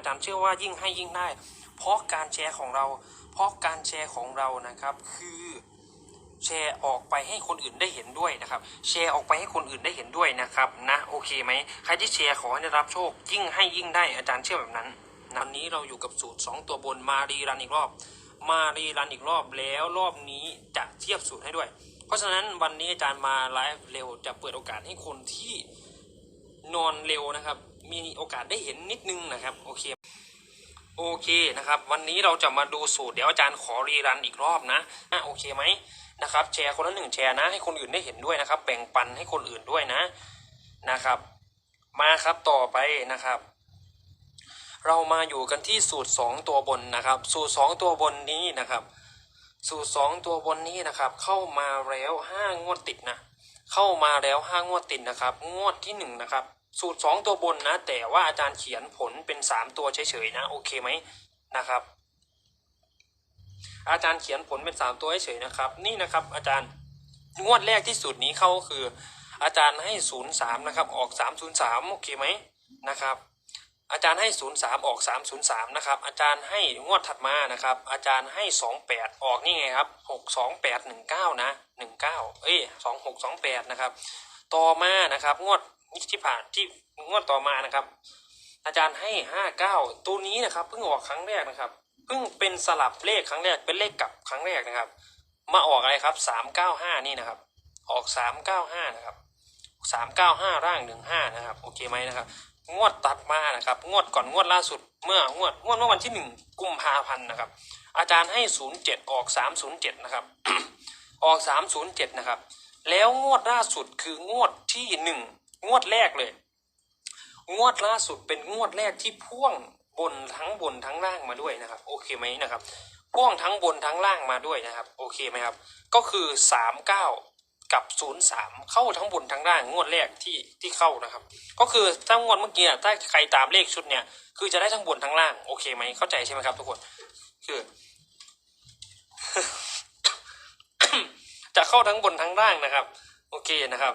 อาจารย์เชื่อว่ายิ่งให้ยิ่งได้ เพราะการแชร์ของเรา เพราะการแชร์ของเรานะครับ คือแชร์ออกไปให้คนอื่นได้เห็นด้วยนะครับ แชร์ออกไปให้คนอื่นได้เห็นด้วยนะครับนะโอเคไหมใครที่แชร์ขอให้ได้รับโชค ยิ่งให้ยิ่งได้อาจารย์เชื่อแบบนั้นนะวันนี้เราอยู่กับสูตร 2 ตัวบนมารีรันอีกรอบ มารีรันอีกรอบแล้วรอบนี้จะเทียบสูตรให้ด้วย เพราะฉะนั้นวันนี้อาจารย์มาไลฟ์เร็วจะเปิดโอกาสให้คนที่นอนเร็วนะครับ มีโอกาสได้เห็นนิดนึงนะครับโอเคโอเคนะครับ วันนี้เราจะมาดูสูตรเดี๋ยวอาจารย์ขอรีรันอีกรอบนะอะโอเคไหมนะครับ แชร์คนละหนึ่งแชร์นะ ให้คนอื่นได้เห็นด้วยนะครับ แบ่งปันให้คนอื่นด้วยนะนะครับ มาครับต่อไปนะครับ เรามาอยู่กันที่สูตร 2 ตัวบนนะครับ สูตร 2 ตัวบนนี้นะครับ สูตร 2 ตัวบนนี้นะครับ เข้ามาแล้ว5งวดติดนะ เข้ามาแล้ว5งวดติดนะครับ งวดที่1นะครับ สูตร 2 ตัวบนนะ แต่ว่าอาจารย์เขียนผลเป็น 3 ตัวเฉยๆนะ โอเคไหมนะครับ อาจารย์เขียนผลเป็น 3 ตัวเฉยๆนะครับ นี่นะครับ อาจารย์งวดแรกที่สูตรนี้เข้าก็คือ อาจารย์ให้ 03 นะครับ ออก 303 โอเคไหมนะครับ อาจารย์ให้ 03 ออก 303 นะครับ อาจารย์ให้งวดถัดมานะครับ อาจารย์ให้ 28 ออกนี่ไงครับ 62819 นะ 19 เอ้ย2628 นะครับ ต่อมานะครับงวด ที่ผ่านที่งวดต่อมานะครับ อาจารย์ให้59ตัวนี้นะครับเพิ่งออกครั้งแรกนะครับเพิ่งเป็นสลับเลขครั้งแรกเป็นเลขกลับครั้งแรกนะครับ มาออกอะไรครับ395นี่นะครับ ออก395นะครับ395ร่าง15นะครับโอเคไหมนะครับ งวดตัดมานะครับ งวดก่อนงวดล่าสุด เมื่องวดงวดเมื่อวันที่หนึ่งกุมภาพันธ์นะครับ อาจารย์ให้ศูนย์เจ็ดออกสามศูนย์เจ็ดนะครับ ออกสามศูนย์เจ็ดนะครับ แล้วงวดล่าสุดคืองวดที่หนึ่ง งวดแรกเลย งวดล่าสุดเป็นงวดแรกที่พ่วงบนทั้งบนทั้งล่างมาด้วยนะครับ โอเคไหมนะครับ พ่วงทั้งบนทั้งล่างมาด้วยนะครับ โอเคไหมครับ ก็คือสามเก้ากับศูนย์สามเข้าทั้งบนทั้งล่างงวดแรกที่ที่เข้านะครับ ก็คือถ้างวดเมื่อกี้ถ้าใครตามเลขชุดเนี่ย คือจะได้ทั้งบนทั้งล่างโอเคไหมเข้าใจใช่ไหมครับ ทุกคนคือ จะเข้าทั้งบนทั้งล่างนะครับ โอเคนะครับ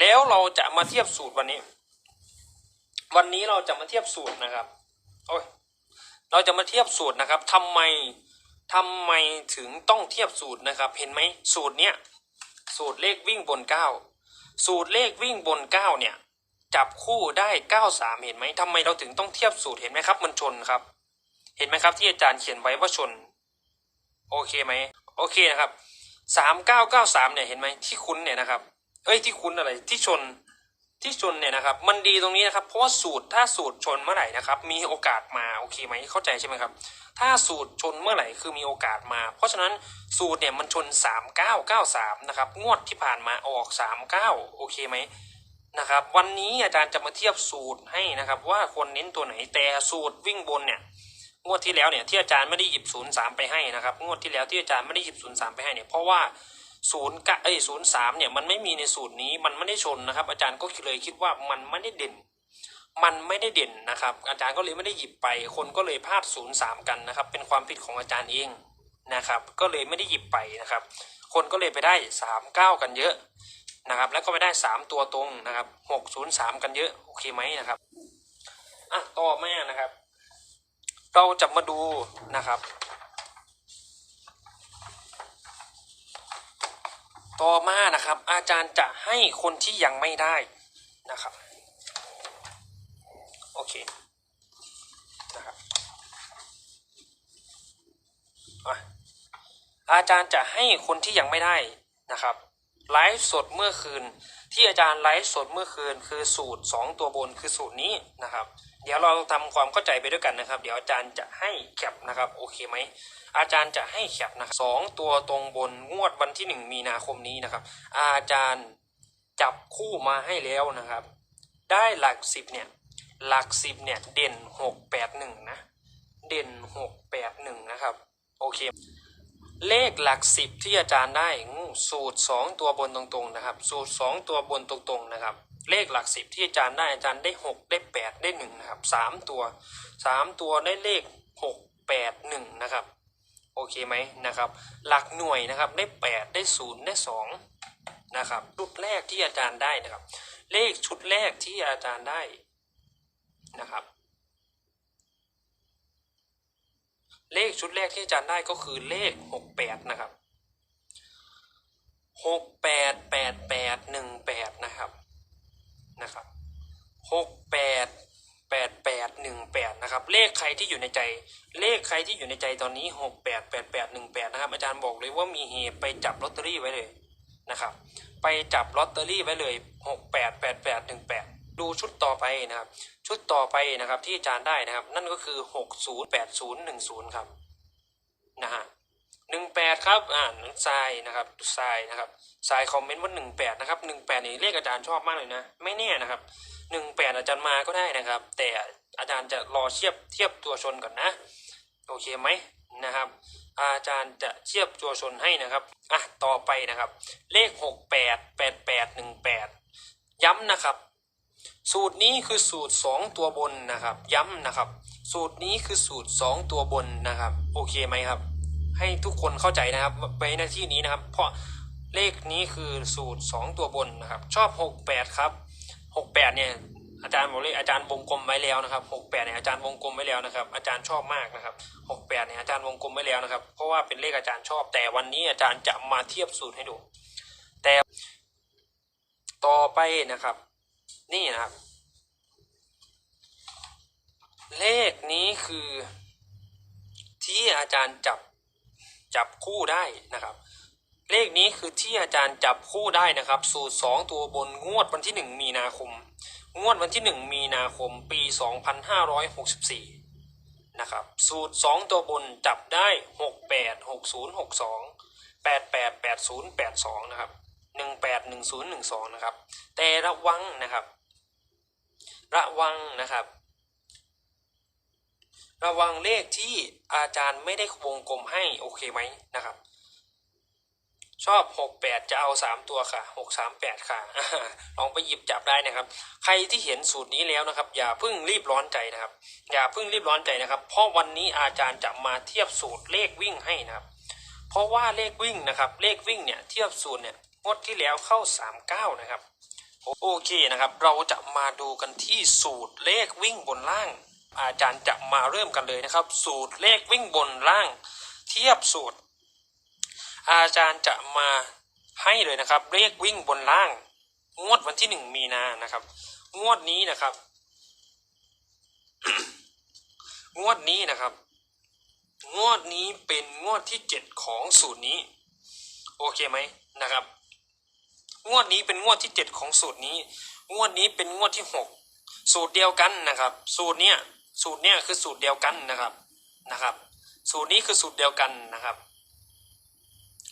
แล้วเราจะมาเทียบสูตรวันนี้ วันนี้เราจะมาเทียบสูตรนะครับ โอ้ย เราจะมาเทียบสูตรนะครับทำไมทำไมถึงต้องเทียบสูตรนะครับ เห็นไหมสูตรเนี้ยสูตรเลขวิ่งบนเก้าสูตรเลขวิ่งบนเก้าเนี่ย จับคู่ได้เก้าสามเห็นไหมทำไมเราถึงต้องเทียบสูตรเห็นไหมครับ มันชนครับ เห็นไหมครับที่อาจารย์เขียนไว้ว่าชน โอเคไหมโอเคนะครับสามเก้าเก้าสามเนี่ยเห็นไหมที่คุ้นเนี่ยนะครับ เอ้ยที่คุ้นอะไรที่ชนที่ชนเนี่ยนะครับมันดีตรงนี้นะครับเพราะว่าสูตรถ้าสูตรชนเมื่อไหร่นะครับมีโอกาสมาโอเคไหมเข้าใจใช่ไหมครับถ้าสูตรชนเมื่อไหร่คือมีโอกาสมา เพราะฉะนั้นสูตรเนี่ยมันชน 3993นะครับงวดที่ผ่านมาออก 39 โอเคไหมนะครับวันนี้อาจารย์จะมาเทียบสูตรให้นะครับว่าควรเน้นตัวไหนแต่สูตรวิ่งบนเนี่ยงวดที่แล้วเนี่ยที่อาจารย์ไม่ได้หยิบ 03 ไปให้นะครับงวดที่แล้วที่อาจารย์ไม่ได้หยิบ 03 ไปให้เนี่ยเพราะว่า ศูนย์กะเอ้ยศูนย์สามเนี่ยมันไม่มีในสูตรนี้มันไม่ได้ชนนะครับ อาจารย์ก็เลยคิดว่ามันไม่ได้เด่น มันไม่ได้เด่นนะครับ อาจารย์ก็เลยไม่ได้หยิบไป คนก็เลยพลาดศูนย์สามกันนะครับ เป็นความผิดของอาจารย์เองนะครับ ก็เลยไม่ได้หยิบไปนะครับ คนก็เลยไปได้สามเก้ากันเยอะนะครับ แล้วก็ไปได้สามตัวตรงนะครับหกศูนย์สามกันเยอะโอเคไหมนะครับอะต่อมานะครับ เราจะมาดูนะครับ ต่อมานะครับ อาจารย์จะให้คนที่ยังไม่ได้นะครับโอเคนะครับอาจารย์จะให้คนที่ยังไม่ได้นะครับไลฟ์สดเมื่อคืน ที่อาจารย์ไลฟ์สดเมื่อคืนคือสูตร 2 ตัวบนคือสูตรนี้นะครับ เดี๋ยวเราทำความเข้าใจไปด้วยกันนะครับ เดี๋ยวอาจารย์จะให้แคปนะครับโอเคไหมอาจารย์จะให้แคปนะครับสองตัวตรงบนงวดวันที่ 1 มีนาคมนี้นะครับ อาจารย์จับคู่มาให้แล้วนะครับ ได้หลักสิบเนี่ยหลักสิบเนี่ยเด่นหกแปดหนึ่งนะเด่นหกแปดหนึ่งนะครับโอเค เลขหลักสิบที่อาจารย์ได้สูตรสองตัวบนตรงๆนะครับ สูตรสองตัวบนตรงๆนะครับ เลขหลักสิบที่อาจารย์ได้อาจารย์ได้หกได้แปดได้หนึ่งนะครับสามตัวสามตัวได้เลขหกแปดหนึ่งนะครับ โอเคไหมนะครับ หลักหน่วยนะครับได้แปดได้ศูนย์ได้สองนะครับชุดแรกที่อาจารย์ได้นะครับ เลขชุดแรกที่อาจารย์ได้นะครับ เลขชุดแรกที่อาจารย์ได้ก็คือเลขหกแปดนะครับหกแปดแปดแปดหนึ่งแปดนะครับนะครับหกแปดแปดแปดหนึ่งแปดนะครับ เลขใครที่อยู่ในใจ เลขใครที่อยู่ในใจตอนนี้หกแปดแปดแปดหนึ่งแปดนะครับ อาจารย์บอกเลยว่ามีเหตุไปจับลอตเตอรี่ไว้เลยนะครับ ไปจับลอตเตอรี่ไว้เลยหกแป ดูชุดต่อไปนะครับ ชุดต่อไปนะครับที่อาจารย์ได้นะครับ นั่นก็คือหกศูนย์แปดศูนย์หนึ่งศูนย์ครับนะฮะหนึ่งแปดครับ อ่านทรายนะครับทรายนะครับทรายคอมเมนต์ว่าหนึ่งแปดนะครับหนึ่งแปดนี่เลขอาจารย์ชอบมากเลยนะ ไม่แน่นะครับหนึ่งแปดอาจารย์มาก็ได้นะครับ แต่อาจารย์จะรอเทียบเทียบตัวชนก่อนนะ โอเคไหมนะครับ อาจารย์จะเทียบตัวชนให้นะครับ อะ ต่อไปนะครับ เลขหกแปดแปดแปดหนึ่งแปดย้ำนะครับ สูตรนี้คือสูตร 2 ตัวบนนะครับ ย้ำนะครับ สูตรนี้คือสูตร 2 ตัวบนนะครับ โอเคไหมครับ ให้ทุกคนเข้าใจนะครับไปในที่นี้นะครับ เพราะเลขนี้คือสูตร 2 ตัวบนนะครับ ชอบ 68 ครับ 68 เนี่ยอาจารย์บอกเลยอาจารย์วงกลมไว้แล้วนะครับ 68 เนี่ยอาจารย์วงกลมไว้แล้วนะครับ อาจารย์ชอบมากนะครับ 68 เนี่ยอาจารย์วงกลมไว้แล้วนะครับ เพราะว่าเป็นเลขอาจารย์ชอบ แต่วันนี้อาจารย์จะมาเทียบสูตรให้ดู แต่ต่อไปนะครับ นี่นะครับ เลขนี้คือที่อาจารย์จับจับคู่ได้นะครับ เลขนี้คือที่อาจารย์จับคู่ได้นะครับ สูตร 2 ตัวบนงวดวันที่ 1 มีนาคม งวดวันที่ 1 มีนาคมปี 2564 นะครับ สูตร 2 ตัวบนจับได้ 68 60 62 88 80 82 นะครับ 18 10 12 นะครับ แต่ระวังนะครับ ระวังนะครับ ระวังเลขที่อาจารย์ไม่ได้วงกลมให้โอเคไหมนะครับ ชอบ 68 จะเอา 3 ตัวค่ะ 638 ค่ะ ลองไปหยิบจับได้นะครับ ใครที่เห็นสูตรนี้แล้วนะครับ อย่าเพิ่งรีบร้อนใจนะครับ อย่าเพิ่งรีบร้อนใจนะครับ เพราะวันนี้อาจารย์จะมาเทียบสูตรเลขวิ่งให้นะครับ เพราะว่าเลขวิ่งนะครับ เลขวิ่งเนี่ยเทียบสูตรเนี่ย งวดที่แล้วเข้า 39 นะครับ โอเคนะครับ เราจะมาดูกันที่สูตรเลขวิ่งบนล่าง อาจารย์จะมาเริ่มกันเลยนะครับ สูตรเลขวิ่งบนล่าง เทียบสูตร อาจารย์จะมาให้เลยนะครับ เลขวิ่งบนล่าง งวดวันที่หนึ่งมีนานะครับ งวดนี้นะครับ งวดนี้นะครับ งวดนี้เป็นงวดที่เจ็ดของสูตรนี้ โอเคไหมนะครับ งวดนี้เป็นงวดที่เจ็ดของสูตรนี้ งวดนี้เป็นงวดที่หกสูตรเดียวกันนะครับ สูตรเนี้ยสูตรเนี้ยคือสูตรเดียวกันนะครับนะครับ สูตรนี้คือสูตรเดียวกันนะครับ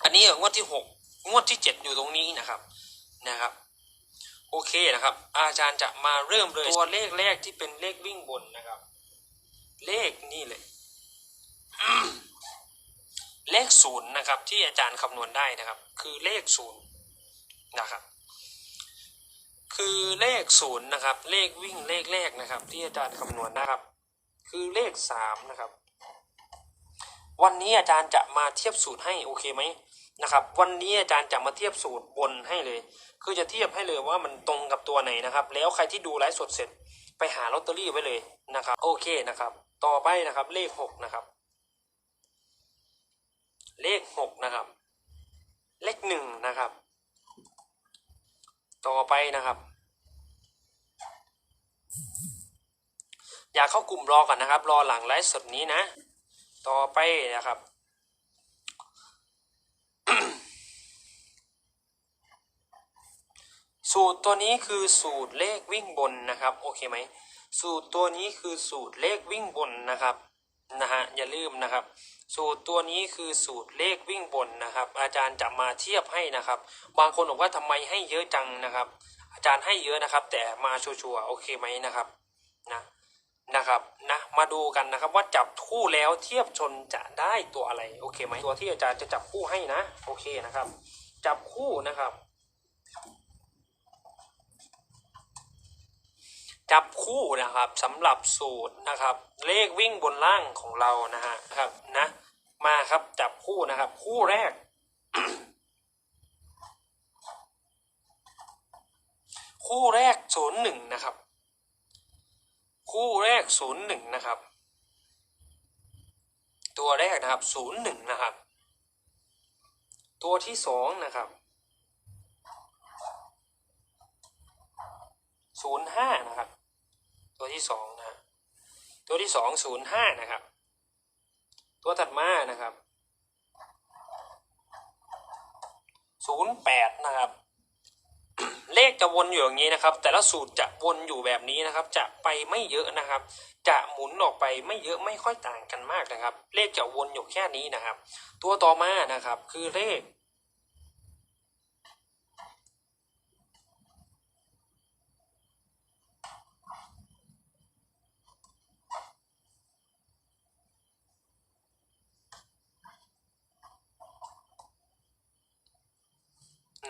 อันนี้งวดที่หกงวดที่เจ็ดอยู่ตรงนี้นะครับนะครับ โอเคนะครับ อาจารย์จะมาเริ่มเลยตัวเลขแรกที่เป็นเลขวิ่งบนนะครับ เลขนี่เลยเลขศูนย์นะครับ ที่อาจารย์คำนวณได้นะครับ คือเลขศูนย์ นะครับ คือเลขศูนย์นะครับ เลขวิ่งเลขแรกนะครับ ที่อาจารย์คำนวณนะครับ คือเลขสามนะครับ วันนี้อาจารย์จะมาเทียบสูตรให้โอเคไหมนะครับ วันนี้อาจารย์จะมาเทียบสูตรบนให้เลย คือจะเทียบให้เลยว่ามันตรงกับตัวไหนนะครับ แล้วใครที่ดูไลฟ์สดเสร็จไปหาลอตเตอรี่ไว้เลยนะครับ โอเคนะครับ ต่อไปนะครับ เลขหกนะครับ เลขหกนะครับ เลขหนึ่งนะครับ ต่อ ไปนะครับ อย่าเข้ากลุ่มรอก่อนนะครับ รอหลังไลฟ์สดนี้นะ ต่อไปนะครับสูตรตัวนี้คือสูตรเลขวิ่งบนนะครับ โอเคไหมสูตรตัวนี้คือสูตรเลขวิ่งบนนะครับ นะฮะอย่าลืมนะครับ สูตรตัวนี้คือสูตรเลขวิ่งบนนะครับ อาจารย์จะมาเทียบให้นะครับ บางคนบอกว่าทำไมให้เยอะจังนะครับ อาจารย์ให้เยอะนะครับ แต่มาชัวร์ๆโอเคไหมนะครับนะนะครับนะมาดูกันนะครับว่าจับคู่แล้วเทียบชนจะได้ตัวอะไรโอเคไหมตัวที่อาจารย์จะจับคู่ให้นะโอเคนะครับ จับคู่นะครับ จับคู่นะครับสำหรับสูตรนะครับ เลขวิ่งบนล่างของเรานะฮะครับนะมาครับจับคู่นะครับ คู่แรก คู่แรกศูนย์หนึ่งนะครับ คู่แรกศูนย์หนึ่งนะครับ ตัวแรกนะครับศูนย์หนึ่งนะครับ ตัวที่สองนะครับ ศูนย์ห้านะครับ ตัวที่สองนะฮะตัวที่สองศูนย์ห้านะครับ ตัวถัดมานะครับศูนย์แปดนะครับ เลขจะวนอยู่อย่างนี้นะครับ แต่ละสูตรจะวนอยู่แบบนี้นะครับ จะไปไม่เยอะนะครับ จะหมุนออกไปไม่เยอะไม่ค่อยต่างกันมากนะครับ เลขจะวนอยู่แค่นี้นะครับ ตัวต่อมานะครับ คือเลข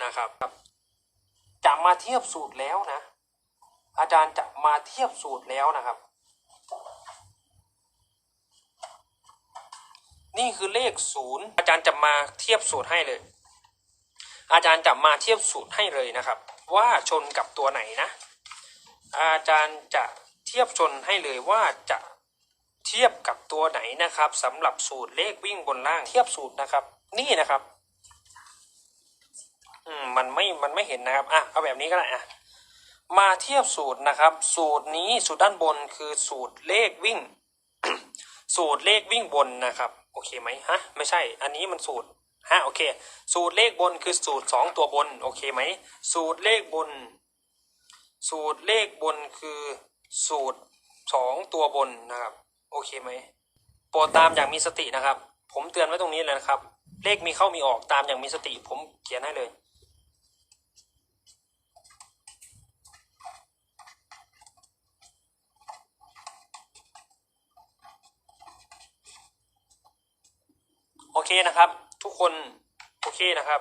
นะครับจะมาเทียบสูตรแล้วนะ อาจารย์จะมาเทียบสูตรแล้วนะครับ นี่คือเลขศูนย์อาจารย์จะมาเทียบสูตรให้เลย อาจารย์จะมาเทียบสูตรให้เลยนะครับ ว่าชนกับตัวไหนนะ อาจารย์จะเทียบชนให้เลยว่าจะเทียบกับตัวไหนนะครับสำหรับสูตรเลขวิ่งบนล่างเทียบสูตรนะครับ นี่นะครับ อืมมันไม่มันไม่เห็นนะครับอะเอาแบบนี้ก็ได้อะมาเทียบสูตรนะครับ สูตรนี้สูตรด้านบนคือสูตรเลขวิ่ง สูตรเลขวิ่งบนนะครับ โอเคไหมฮะ ไม่ใช่ อันนี้มันสูตรฮะโอเค สูตรเลขบนคือสูตรสองตัวบน โอเคไหม สูตรเลขบน สูตรเลขบนคือสูตรสองตัวบนนะครับ โอเคไหมโปรดตามอย่างมีสตินะครับ ผมเตือนไว้ตรงนี้เลยนะครับ เลขมีเข้ามีออกตามอย่างมีสติ ผมเขียนให้เลย เคนะครับ ทุกคนโอเคนะครับ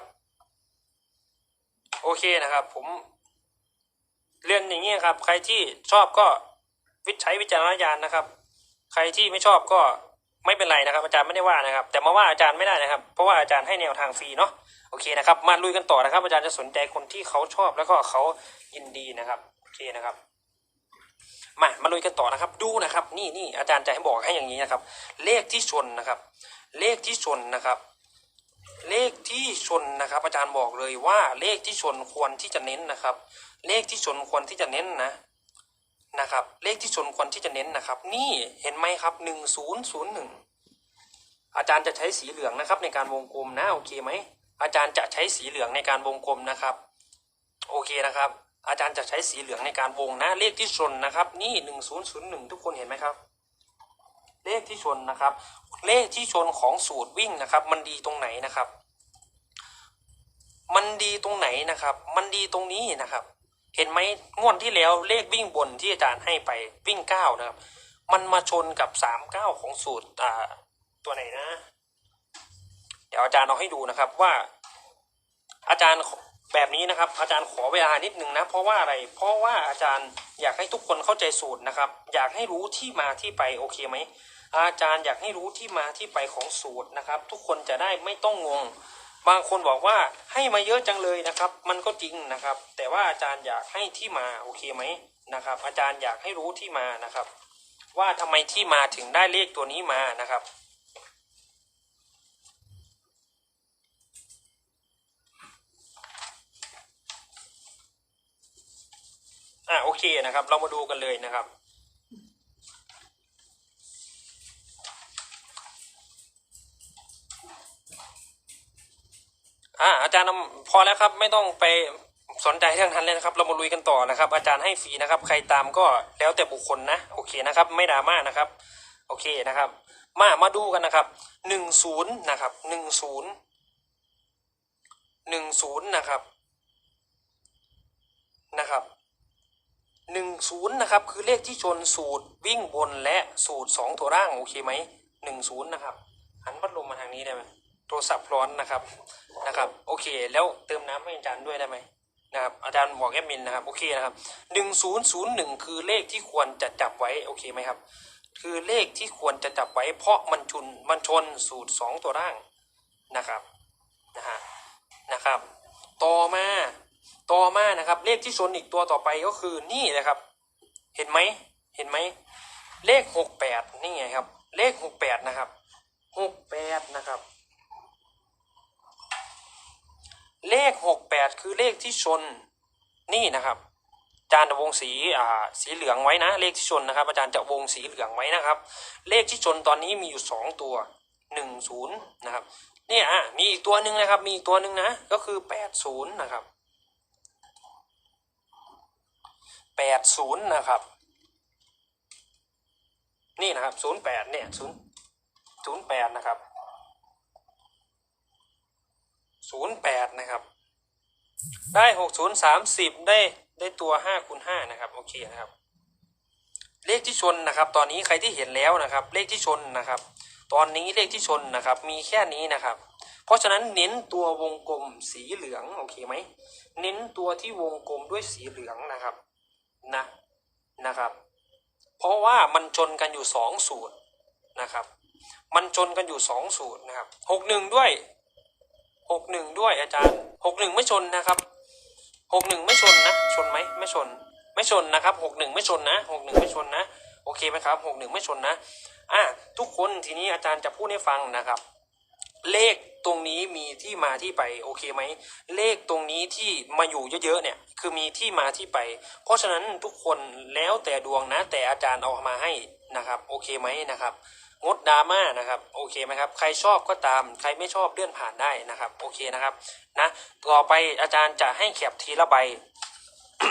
โอเคนะครับ ผมเรียนอย่างนี้ครับ ใครที่ชอบก็วิใช้วิจารณญาณนะครับ ใครที่ไม่ชอบก็ไม่เป็นไรนะครับ อาจารย์ไม่ได้ว่านะครับ แต่มาว่าอาจารย์ไม่ได้นะครับ เพราะว่าอาจารย์ให้แนวทางฟรีเนาะโอเคนะครับ มาลุยกันต่อนะครับ อาจารย์จะสนใจคนที่เขาชอบแล้วก็เขายินดีนะครับโอเคนะครับมามาลุยกันต่อนะครับ ดูนะครับ นี่นี่อาจารย์จะให้บอกให้อย่างนี้นะครับ เลขที่ชนนะครับ เลขที่ชนนะครับ เลขที่ชนนะครับ อาจารย์บอกเลยว่าเลขที่ชนควรที่จะเน้นนะครับ เลขที่ชนควรที่จะเน้นนะนะครับ เลขที่ชนควรที่จะเน้นนะครับ นี่เห็นไหมครับหนึ่งศูนย์ศูนย์หนึ่งอาจารย์จะใช้สีเหลืองนะครับ ในการวงกลมนะโอเคไหมอาจารย์จะใช้สีเหลืองในการวงกลมนะครับโอเคนะครับ อาจารย์จะใช้สีเหลืองในการวงนะ เลขที่ชนนะครับ นี่หนึ่งศูนย์ศูนย์หนึ่งทุกคนเห็นไหมครับ เลขที่ชนนะครับ เลขที่ชนของสูตรวิ่งนะครับ มันดีตรงไหนนะครับ มันดีตรงไหนนะครับ มันดีตรงนี้นะครับ เห็นไหมงวดที่แล้วเลขวิ่งบนที่อาจารย์ให้ไปวิ่งเก้านะครับ มันมาชนกับสามเก้าของสูตรอ่าตัวไหนนะ เดี๋ยวอาจารย์เอาให้ดูนะครับว่า อาจารย์แบบนี้นะครับ อาจารย์ขอเวลานิดนึงนะ เพราะว่าอะไร เพราะว่าอาจารย์อยากให้ทุกคนเข้าใจสูตรนะครับ อยากให้รู้ที่มาที่ไปโอเคไหม อาจารย์อยากให้รู้ที่มาที่ไปของสูตรนะครับ ทุกคนจะได้ไม่ต้องงง บางคนบอกว่าให้มาเยอะจังเลยนะครับ มันก็จริงนะครับ แต่ว่าอาจารย์อยากให้ที่มาโอเคไหมนะครับ อาจารย์อยากให้รู้ที่มานะครับ ว่าทำไมที่มาถึงได้เลขตัวนี้มานะครับอะโอเคนะครับ เรามาดูกันเลยนะครับ อ่าอาจารย์พอแล้วครับ ไม่ต้องไปสนใจเรื่องนั้นเลยนะครับ เรามาลุยกันต่อนะครับ อาจารย์ให้ฟรีนะครับ ใครตามก็แล้วแต่บุคคลนะ โอเคนะครับ ไม่ดราม่านะครับ โอเคนะครับ มามาดูกันนะครับหนึ่งศูนย์นะครับหนึ่งศูนย์หนึ่งศูนย์นะครับนะครับหนึ่งศูนย์นะครับ คือเลขที่ชนสูตรวิ่งบนและสูตรสองตัวร่างโอเคไหมหนึ่งศูนย์นะครับหันพัดลมมาทางนี้ได้ไหม โทรศัพท์ร้อนนะครับนะครับ โอเค แล้วเติมน้ำให้อาจารย์ด้วยได้ไหมนะครับอาจารย์บอกแอดมินนะครับโอเคนะครับหนึ่งศูนย์ศูนย์หนึ่งคือเลขที่ควรจะจับไว้โอเคไหมครับ คือเลขที่ควรจะจับไว้ เพราะมันชนมันชนสูตรสองตัวร่างนะครับนะฮะนะครับ ต่อมาต่อมานะครับ เลขที่ชนอีกตัวต่อไปก็คือนี่นะครับ เห็นไหมเห็นไหมเลขหกแปดนี่ไงครับ เลขหกแปดนะครับหนะครับ เลขหกแปดคือเลขที่ชนนี่นะครับ อาจารย์จะวงสีอ่าสีเหลืองไว้นะ เลขที่ชนนะครับ อาจารย์จะวงสีเหลืองไว้นะครับ เลขที่ชนตอนนี้มีอยู่สองตัวหนึ่งศูนย์นะครับเนี่ยอะมีอีกตัวหนึ่งนะครับ มีอีกตัวหนึ่งนะ ก็คือแปดศูนย์นะครับแปดศูนย์นะครับ นี่นะครับศูนย์แปดเนี่ยศูนย์ศูนย์แปดนะครับ ศูนย์แปดนะครับ ได้หกศูนย์สามสิบได้ได้ตัวห้าคูณห้านะครับ โอเคนะครับ เลขที่ชนนะครับ ตอนนี้ใครที่เห็นแล้วนะครับ เลขที่ชนนะครับ ตอนนี้เลขที่ชนนะครับ มีแค่นี้นะครับ เพราะฉะนั้นเน้นตัววงกลมสีเหลืองโอเคไหมเน้นตัวที่วงกลมด้วยสีเหลืองนะครับนะนะครับ เพราะว่ามันชนกันอยู่สองสูตรนะครับ มันชนกันอยู่สองสูตรนะครับหกหนึ่งด้วย หกหนึ่งด้วยอาจารย์หกหนึ่งไม่ชนนะครับหกหนึ่งไม่ชนนะ ชนไหมไม่ชน ไม่ชนนะครับหกหนึ่งไม่ชนนะหกหนึ่งไม่ชนนะโอเคไหมครับหกหนึ่งไม่ชนนะอะทุกคนทีนี้อาจารย์จะพูดให้ฟังนะครับ เลขตรงนี้มีที่มาที่ไปโอเคไหมเลขตรงนี้ที่มาอยู่เยอะๆเนี่ยคือมีที่มาที่ไป เพราะฉะนั้นทุกคนแล้วแต่ดวงนะ แต่อาจารย์เอามาให้นะครับ โอเคไหมนะครับ งดดราม่านะครับโอเคไหมครับใครชอบก็ตามใครไม่ชอบเลื่อนผ่านได้นะครับโอเคนะครับนะต่อไปอาจารย์จะให้แคปทีละใบ